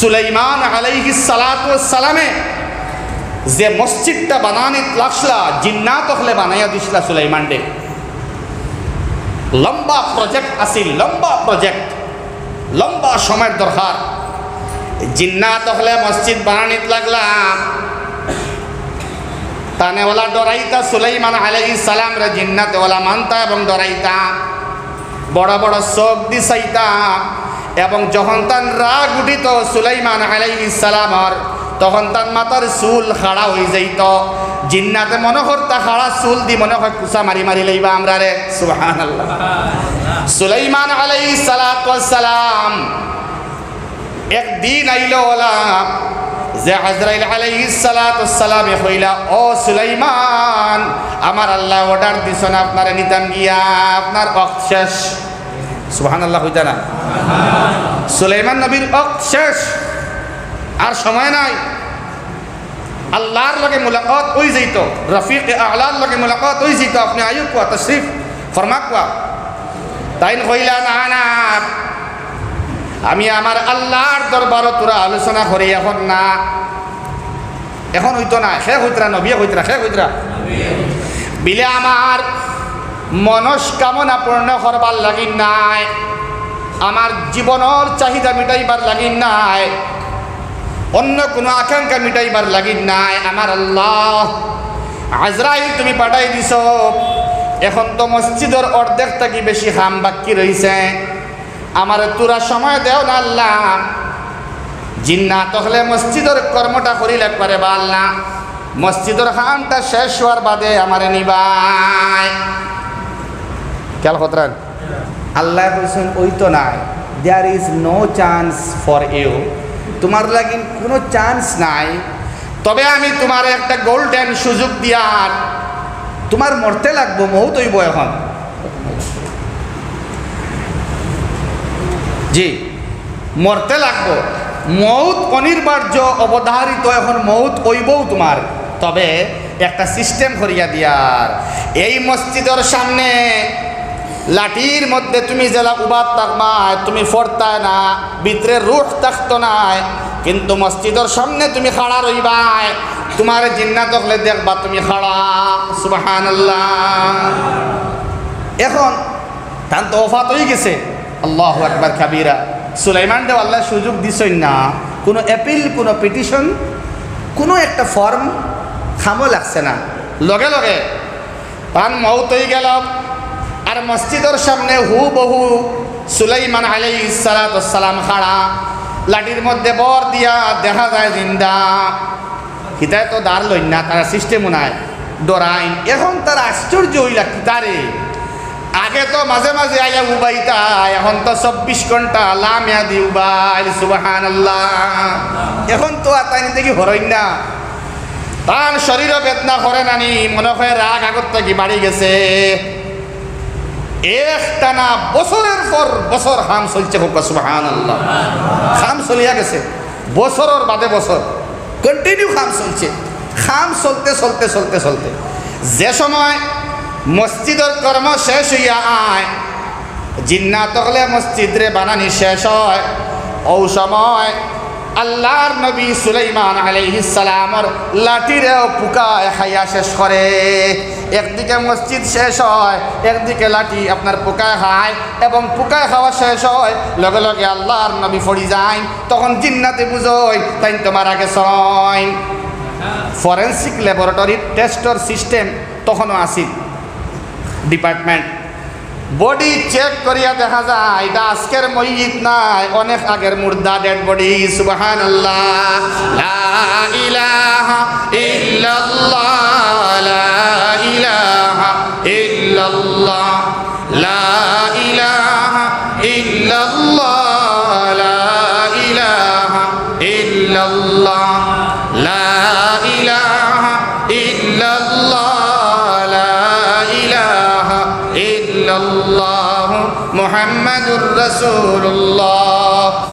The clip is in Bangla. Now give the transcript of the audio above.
সুলাইমান আলাইহি সালামে যে মসজিদটা বানানিত লাগসলা জিন্নাত হলে বানাইয়া দিসলা সুলাইমান ডে লম্বা প্রজেক্ট আছিল, লম্বা প্রজেক্ট লম্বা সময়ের দরকার। জিন্নাত হলে মসজিদ বানানিত লাগলাম তানেওয়ালা ডরাইতা সুলাইমান আলাইহি সালাম রে, জিন্নাতওয়ালা মানতা এবং ডরাইতা। বড় বড় চোখ দিছাইতা। এবং যখন তান রাগ উঠিত সুলাইমান আলাইহি সালামর তখন তার মাথার চুল খাড়া হয়ে যাইত। জিন্নাতে মনে করতা খাড়া চুল দি মনে হয় কুসা মারি মারি লইবা আমরা রে। সুবহানাল্লাহ। সুলাইমান আলাইহি সালাম একদিন আইল ওলা যে হাজরাইল আলাইহি সালামে কইলা, ও সুলাইমান, আমার আল্লাহ অর্ডার দিছেন আপনারে নিতাম গিয়া, আপনার অক্ত শেষ সুবহানাল্লাহ হইতা না। সুলাইমান নবীর অক্ত শেষ। আর সময় নাই। আল্লাহর লগে মুলাকাত হই যাইত। রফিক আলার লগে মুলাকাত হই যাইত। আপনি আয়ু কোয়া তশরিফ ফরমা কোয়া? তাইন কইলা না না। আমি আমার আল্লাহর দরবারও তোরা আলোচনা করি এখন না। এখন হইতো না। সে হইতরা নবিয়ে হইতরা সে হইতরা। বিলে আমার মনস্কামনা পূর্ণ করবার লাগি নাই। আমার জীবনের চাহিদা মিটাইবার লাগি নাই। অন্য কোনো আকাঙ্ক্ষা মিটাইবার লাগি নাই। আমার আল্লাহ, আজরাইল তুমি পাঠাই দিছ। এখন তো মসজিদের অর্ধেক থাকি বেশি হাম বাকি রয়েছে আমার তোরা সময় দেও না আল্লাহ। জিন্না তখলে মসজিদের কর্মটা করিল একবারে বাল্লা মসজিদের হামটা শেষ হওয়ার বাদে আমার নিবাই। খেয়াল আল্লাহ বলছেন, ওই তো নাই। There is no chance for you তোমার লাগি কোনো চান্স নাই। তবে আমি তোমার একটা গোল্ডেন সুযোগ দিয়ার তোমার মরতে লাগবো মৌ তৈব এখন। জি, মরতে লাগবো। মৌত অনির্বার্য, অবধারিত এখন মৌত ওইবও তোমার। তবে একটা সিস্টেম করিয়া দিয়ার এই মসজিদের সামনে লাঠির মধ্যে তুমি জেলা উবাদ থাকবা তুমি ফরতায় না, ভিতরে রুট থাকতো নাই কিন্তু মসজিদের সামনে তুমি খাড়া রইবাই, তোমার জিন্না তকলে দেখবা তুমি খাড়া। সুবাহান এখন তান তো অফাত হয়ে গেছে। আল্লাহ একবার খাবিরা সুলাইমান দেও আল্লাহ সুযোগ দিছই না। কোনো অ্যাপিল কোনো পিটিশন কোনো একটা ফর্ম খামো লাগছে না। লগে লগে পান মৌত হয়ে গেল। আর মসজিদের সামনে হু বহু সুলাইমান আলাই সালাম খাড়া। লাঠির মধ্যে বর দিয়া দেখা যায় জিন্দা। হিতায় তো দাঁড় লইন না, তারা সিস্টেমও নাই। ডরাইন। এখন তার আশ্চর্য হইলা তারে? আগে তো মাঝে মাঝে আইয়া উবাইতা, এখন তো চব্বিশ ঘণ্টা লামিয়া দি উবাইল সুবাহান এখন তো আর তাই দেখি হরইন না। তার শরীর বেদনা করে নানি মনে হয় রাগ আগত থেকে বাড়ি গেছে। একটানা বছরের পর বছর হাম চলছে হোক সুবাহান আল্লাহ খাম চলিয়া গেছে। বছরের বাদে বছর। কন্টিনিউ খাম চলছে। খাম চলতে চলতে চলতে চলতে। যে সময় মসজিদের কর্ম শেষ হইয়া আয়, জিন্নাত হলে মসজিদ রে বানানি শেষ হয়। ও সময় আল্লাহর নবী সুলাইমান আলাইহিস সালামর লাঠিরেও পুকায় খাইয়া শেষ করে। একদিকে মসজিদ শেষ হয়, একদিকে লাঠি আপনার পোকায় খায় এবং পোকায় খাওয়া শেষ হয়। লগে লগে আল্লাহর নবী ফড়ি যায়, তখন জিন্নাতে বুঝোয় তাই তোমার আগে ছয় ফরেন্সিক ল্যাবরেটরির টেস্টর সিস্টেম তখনও আসি ডিপার্টমেন্ট বডি চেক করিয়া দেখা যায়, এটা আজকের মসজিদ নাই, অনেক আগের মুর্দা ডেড বডি সুবাহান ইল্লাল্লাহ। মুহাম্মাদুর